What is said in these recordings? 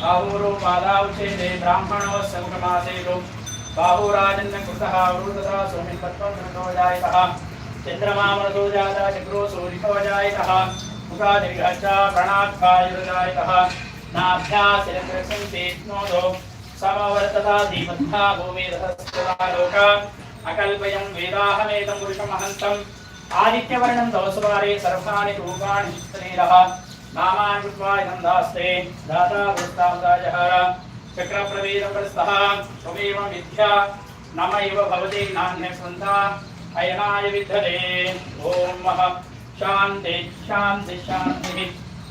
బాహోరూపాదావుచేదే బ్రాహ్మణవస్సముఖమాసేదు బాహురాజన్న కృతః వృదతా సోమిన్ తత్వమృతో జాయతః చంద్రమామృతో జాతా చక్రో సూరితో జాయతः ముఖాదిర్ఘాచ ప్రణాత్కాయుర్జాయతः నాభ్యా శిరసంచేత్నోదో సమవర్తత దీపత్థా భూమిరథస్తా అకల్పయం వేదాహమేకం పురుషమహంతం. ఆదిత్యవర్ణం దవసువారే సర్వాణి రూపాణి చిత్తనీరః నామాన్ కృత్వా ఇదం దాస్తే. దాతా వృత్తాంతాయః చక్రప్రవేద ప్రస్థః త్వమేవ విద్యా నమ ఇవ భవతి నాన్య సంధా అయనాయ విద్ధలే ఓం మహ శాంతి శాంతి శాంతి.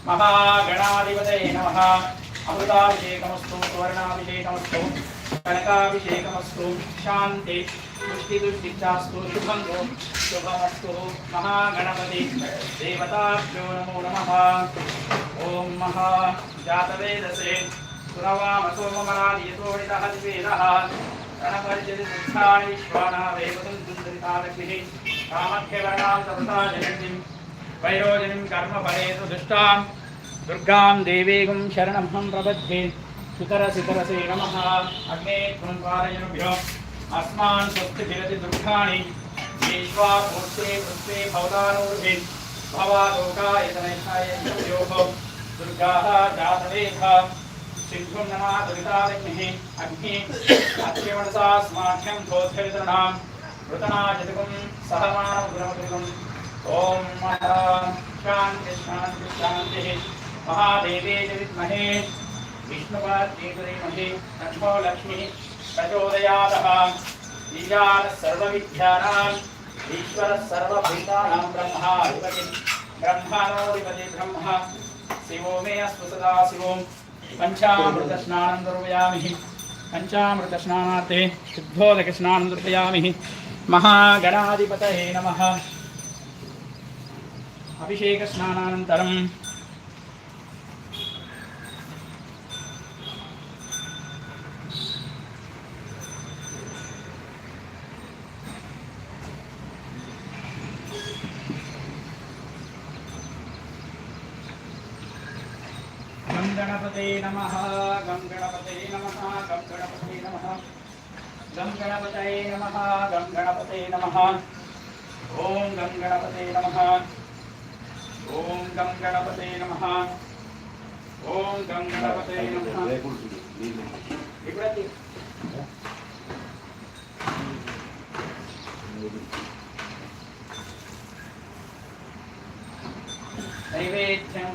మహాగణాధిపతే నమః. అమృతాభిషేకమస్తు సువర్ణాభిషేకమస్తు కనకాభిషేకమస్తు. శాంతి. अयनाय विद्धते ॐ मः शान्ति शान्ति शान्तिः महागणाधिपतये नमः अमृताभिषेकमस्तु सुवर्णाभिषेकमस्तु कनकाभिषेकमस्तु शान्ति पुष्टिदुष्टिचास्तु शुभं वो शुभमस्तु महागणपति देवताभ्यो नमो नमः ॐ महा जातवेदसे सुरवामसोममनादियतोडितः द्वेदः रणपरिचरिदुःखानि विश्वानावेवतं दुन्दरितालक्ष्मिः कामख्यवर्णां तपसा जनन्तीं वैरोजनीं कर्मफलेषु दुष्टां दुर्गां देवीगुं शरणमहं प्रबध्ये सुतरसितरसे नमः अग्ने त्वं पारयनुभ्यो अस्मान् स्वस्तिभिरति दुःखानि। विश्वा मूर्ते पृथ्वे भवदानूर्भिः भवालोकायतनैषायोः दुर्गाः जातवेखा। सिद्धुं नमा दुरिताग्निः अग्निः अत्यमनसा स्माख्यं धोध्यवितरणां मृतनाजतुं सहमानगुणमतुम् ॐ शान्तिशान्तिशान्तिः महादेवे च विद्महे विष्णुपाद्ये तु धीमहि लक्ष्मो लक्ष्मीः। ప్రచోదయాదః ఈశాన సర్వవిద్యానాం ఈశ్వర సర్వభూతానాం బ్రహ్మ విభజి బ్రహ్మానో విభజి బ్రహ్మ శివో మే అస్సు సదా స్నానం దుర్వయామి పంచామృత నమ అభిషేక స్నానానంతరం गणपते नमः गं गणपते नमः गं गणपते नमः गं गणपतये नमः गं गणपते नमः ॐ गं गणपते नमः ॐ गं गणपते नमः ॐ गं गणपते नमः इकडे नैवेद्यं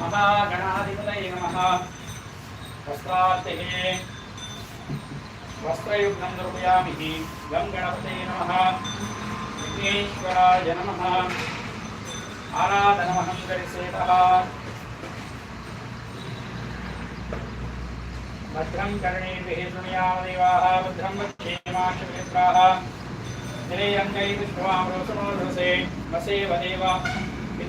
महागणाधिपतये नमः वस्त्रार्थे वस्त्रयुग्नं निर्पयामि गं गणपते नमः विघ्नेश्वराय नमः आराधनमहं करिसेतः भद्रं कर्णेभिः शृणुयामदेवाः भद्रं वक्षेमाक्षभित्राः तिरैरङ्गैर्विष्णुवामरोसमोधसे वसेव देव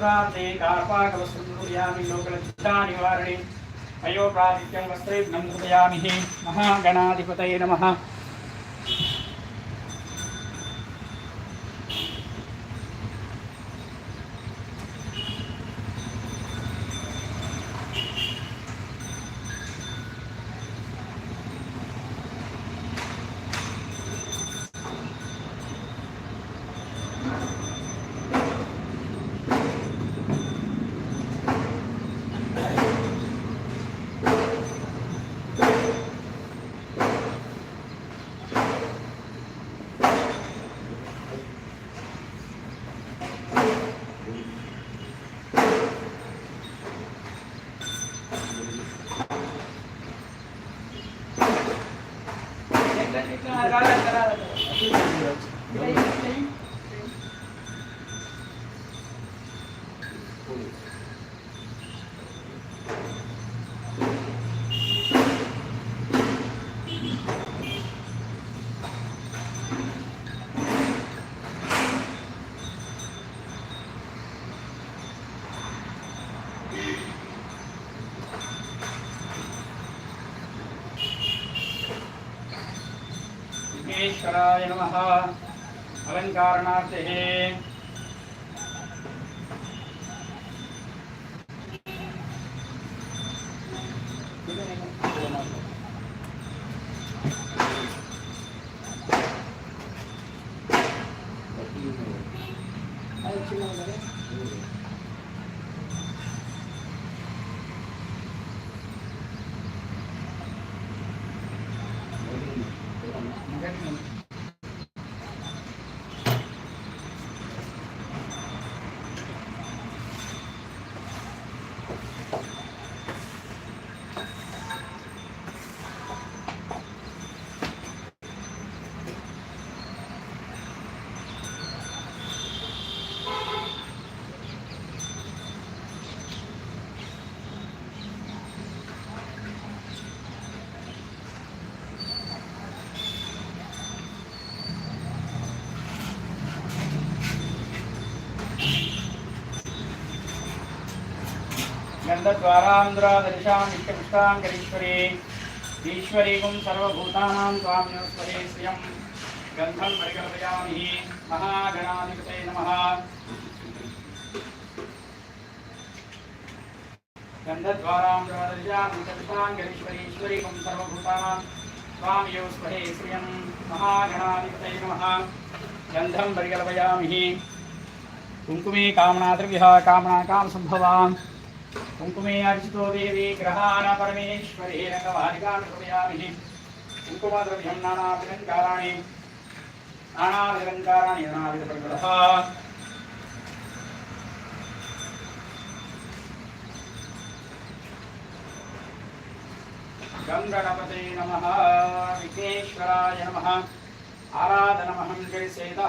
నూతన వస్త్రాలంకారాన్ని వస్త్రార్థే కార్పాకవస్త్రుయామి లోకలజ్జా నివారణి అయోప్రాదిత్యం వస్త్రేఘ్నం హృదయామి మహాగణాధిపతయ నమ విఘ్నేశ్వరాయ నమ అలంకారణార్థే गन्धद्वारान्द्रादर्शां नित्यपुष्टाङ्करीश्वरी ईश्वरीगुं सर्वभूतानां स्वाम्योस्वरे श्रियं गन्धं परिकल्पयामि महागणाधिपते नमः। गन्धद्वारान्द्रादर्शां नित्यपुष्टाङ्करीश्वरी ईश्वरीगुं सर्वभूतानां स्वाम्योस्वरे श्रियं महागणाधिपते नमः। गन्धं परिकल्पयामि। कुङ्कुमे कामनाद्रव्यः कामना कामसम्भवान् కుంకుమే అర్చితో దేవి గ్రహాణ పరమేశ్వరేణ కవాదికాన్ని సమయామి కుంకుమద్రవ్యం నానాభిలంకారాణి నానాభిలంకారాణి నానాభిధ ప్రగ్రహ గంగణపతే నమ. విఘ్నేశ్వరాయ నమ. ఆరాధనమహం జయసేత.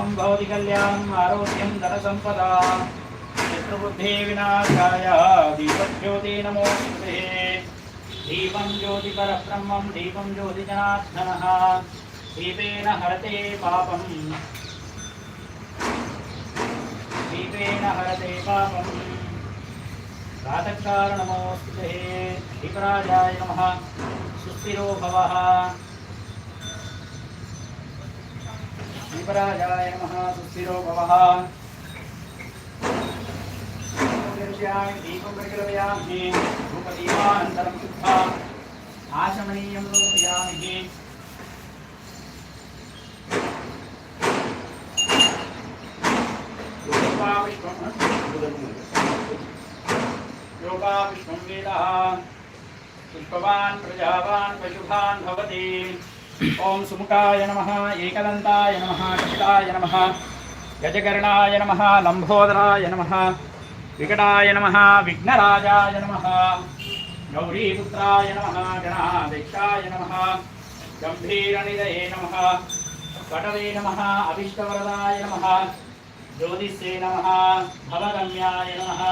सर्वं भवति कल्याणम् आरोग्यं धनसम्पदा शत्रुबुद्धे विनाशाय दीपज्योति नमोऽस्तुते दीपं ज्योतिपरब्रह्मं दीपं ज्योतिजनार्दनः दीपेन हरते पापम् दीपेन हरते पापम् प्रातःकारणमोऽस्तुते दीपराजाय नमः सुस्थिरो भवः श्रीपराजाय नमः, सुस्थिरो भवः। दीपं प्रकल्पयामि रूपदीपानन्तरं शुद्धा आशमनीयं रूपयामि योगा वेदः। पुष्पवान्, प्रजावान्, पशुभान् भवति। ఓం సుముఖాయ నమ ఏకదంతాయ నమ కపిలాయ నమ గజకర్ణాయ నమ లంబోదరాయ నమ వికటాయ నమ విఘ్నరాజాయ నమ గౌరీపుత్రాయ నమ గణాధ్యక్షాయ నమ గంభీరనిదయే నమ పటవే నమ అభిష్టవరదాయ నమ జ్యోతిష్యే నమ భవగమ్యాయ నమ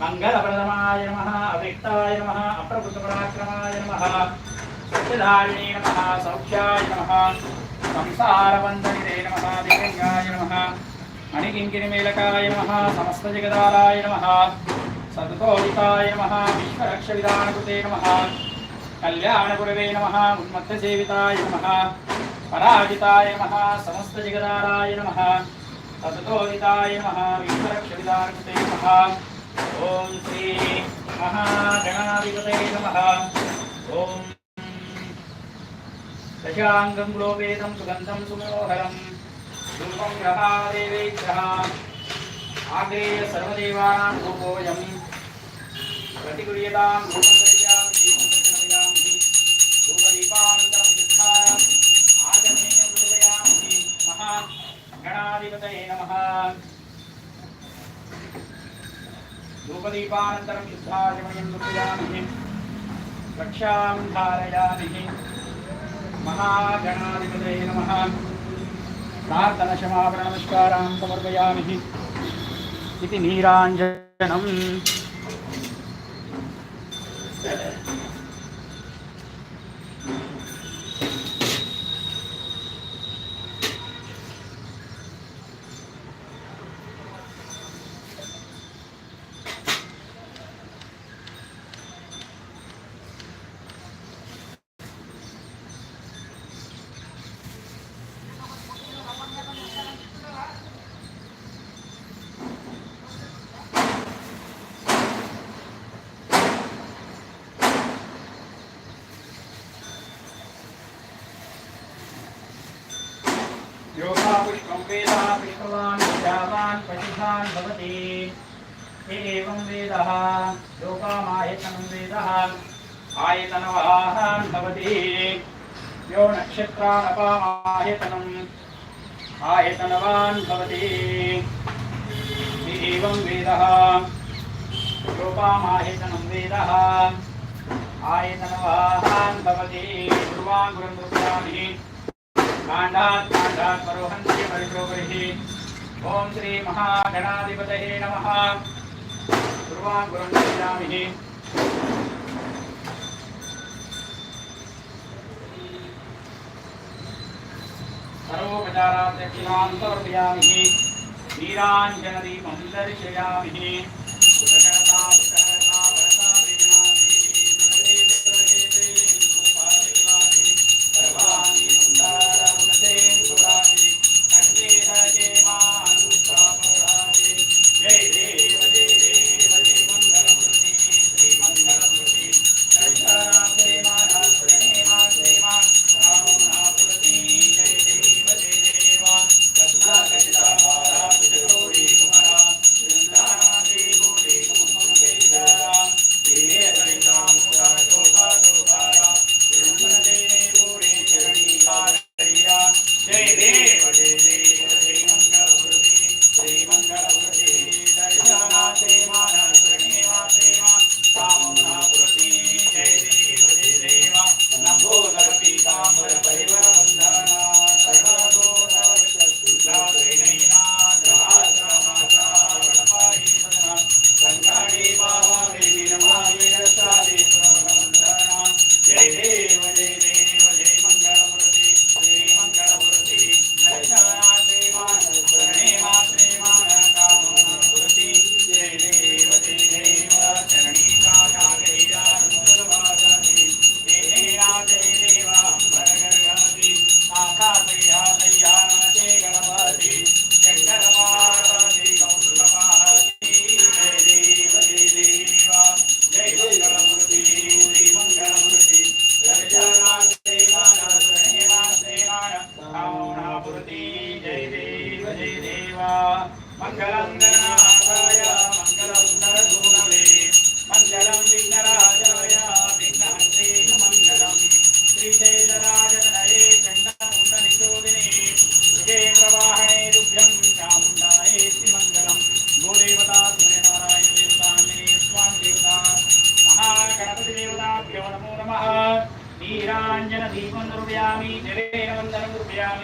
మంగళప్రదమాయ నమ అవ్యక్తాయ నమ అప్రభుత నమ సత్యధారిణే నమ సౌఖ్యాయ నమ సంసారవందనిదే నమ దివ్యంగాయ నమ అణికింకిని మేలకాయ నమ సమస్త జగదారాయ నమ సతతోడితాయ నమ విశ్వరక్ష విధానకృతే నమ కళ్యాణగురవే నమ ఉన్మత్త సేవితాయ నమ పరాజితాయ నమ సమస్త జగదారాయ నమ సతతోహితాయ నమ విశ్వరక్ష విధానకృతే నమ. ఓం శ్రీ మహాగణాధిపతే నమ. ఓం దశాంగం గ్లోపేతం సుగంధం సుమోహరం. ధూపం గ్రహాదేవే గ్రహ. ఆగ్రేయ సర్వదేవానాం రూపోయం. ప్రతిగృహ్యతాం రూపం దర్యాం దీపం ప్రచనయామి రూపదీపాంతరం దుఃఖా ఆగమేన రూపయామి మహా గణాధిపతయే నమః. రూపదీపానంతరం శుద్ధాశమయం రూపయామి రక్షాం ధారయామి महागणाधिपतये नमः। प्रार्थनक्षमापणनमस्कारां समर्पयामि। इति नीराञ्जनम् वेदा पुष्पवान् विद्यावान् पशुधान् भवति एवं वेदः लोकामायतनं वेदः आयतनवाहान् भवति यो नक्षत्रानपामायतनम् आयतनवान् भवति एवं वेदः लोकामायतनं वेदः आयतनवाहान् भवति गुरुवान् गुरुमुद्रामि काण्डात् काण्डात् परोहन्ति परिप्रोपरिः ॐ श्री महागणाधिपतये नमः कुर्वान् गुरुं पूजामि सर्वोपचारात् दक्षिणां समर्पयामि नीराञ्जनदीपं दर्शयामि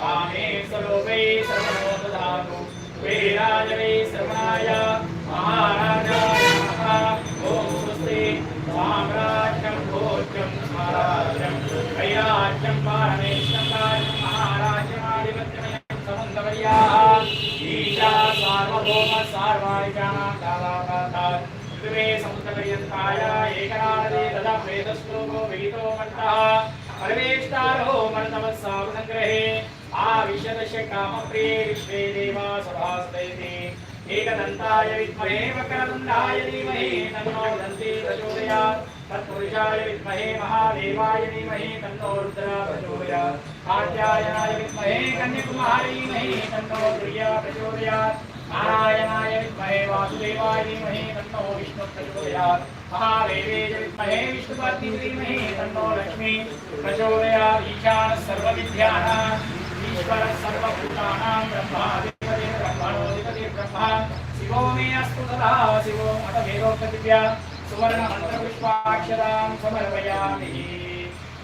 कामेश्वरो वै सर्वोपधातु वीराज वै श्रवणाय महाराजाय ॐ स्वस्ति साम्राज्यं भोज्यं स्वराज्यं वैराज्यं पारमेश्वरं राज्यं महाराज्यमाधिपत्यमयं समन्तवर्याः ईशा सार्वभौम सार्वाणिकानां कालापातात्। ऋतुवे समुद्रपर्यन्ताय एकरादे तदा वेदश्लोको विहितो मन्तः परमेष्टारो मनतमः सावसङ्ग्रहे आविशदश कामप्रिये विश्वे देवा सभासदैति एकदन्ताय विद्महे वक्रतुण्डाय धीमहि तन्नो दन्ति प्रचोदयात् तत्पुरुषाय विद्महे महादेवाय धीमहि तन्नो रुद्र प्रचोदयात् कात्यायनाय विद्महे कन्याकुमारी धीमहि तन्नो प्रिया प्रचोदयात् नारायणाय विद्महे वासुदेवाय धीमहि तन्नो विष्णु प्रचोदयात् महादेवे विद्महे विष्णुपत्नी धीमहि तन्नो लक्ष्मी प्रचोदयात् ईशानः ఈశ్వర సర్వభూతానాం బ్రహ్మాధిపతి బ్రహ్మణోధిపతి బ్రహ్మ శివో మే అస్తు తదా శివో మత వేదోక్తిభ్య సువర్ణ మంత్రపుష్పాక్షరాం సమర్పయామి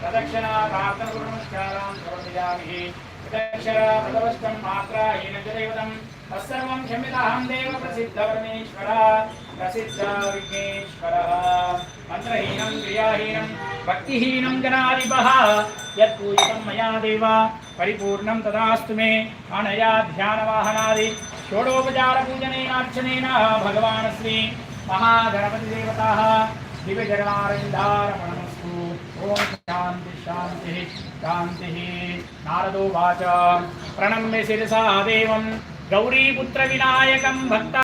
ప్రదక్షిణా ప్రార్థన నమస్కారాం సమర్పయామి ప్రదక్షిణాష్టం మాత్రాహీన దేవతం తత్సర్వం క్షమ్యతాహం దేవ ప్రసిద్ధ పరమేశ్వర ప్రసిద్ధ విఘ్నేశ్వర మంత్రహీనం క్రియాహీనం భక్తిహీనం గణాధిప యత్పూజితం మయా దేవ పరిపూర్ణం తదాస్తు మే అనయా ధ్యానవాహనాది షోడోపచార పూజనేనార్చనేన భగవాన్ శ్రీ మహాగణపతి దేవత దివ్యజనారంధారమణమస్తు ఓం శాంతి శాంతి శాంతి నారదోవాచ. ప్రణమ్య శిరసా దేవం గౌరీపుత్ర వినాయకం భక్త